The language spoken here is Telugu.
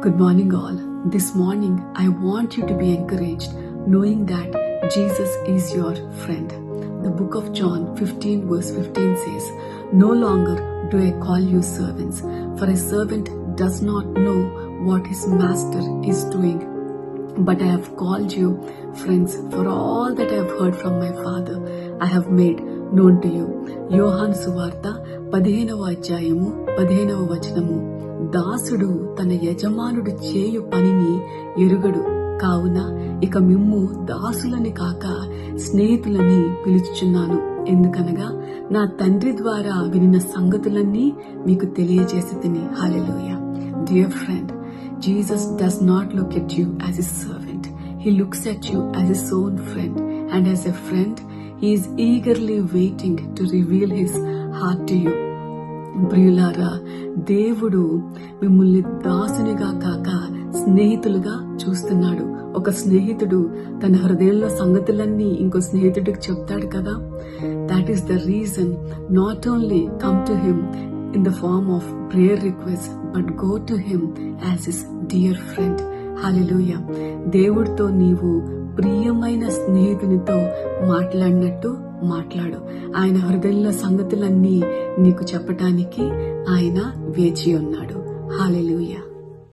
Good morning, all. This morning, I want you to be encouraged knowing that Jesus is your friend. The book of John 15, verse 15 says, No longer do I call you servants, for a servant does not know what his master is doing. But I have called you friends, for all that I have heard from my Father, I have made known to you. యోహాను సువార్త పదిహేనవ అధ్యాయము పదిహేనవ వచనము దాసుడు తన యజమానుడు చేయు పనిని ఎరుగడు. కావున ఇక మిమ్ము దాసులని కాక స్నేహితులని పిలుచుచున్నాను. ఎందుకనగా నా తండ్రి ద్వారా వినిన సంగతులన్నీ మీకు తెలియజేసి తిని. Hallelujah dear friend Jesus does not look at you as a servant he looks at you as a son friend and as a friend he eagerly waiting to reveal his heart to you ప్రియులారా దేవుడు మిమ్మల్ని దాసునిగా కాక స్నేహితులుగా చూస్తున్నాడు. ఒక స్నేహితుడు తన హృదయంలో సంగతులన్నీ ఇంకో స్నేహితుడికి చెప్తాడు కదా. That is the reason not only come to him in the form of prayer request but go to him as his dear friend hallelujah దేవుడితో నీవు ప్రియమైన స్నేహితునితో మాట్లాడినట్టు మాట్లాడు. ఆయన హృదయంలో సంగతులన్నీ నీకు చెప్పటానికి ఆయన వేచి ఉన్నాడు. హాలెలుయా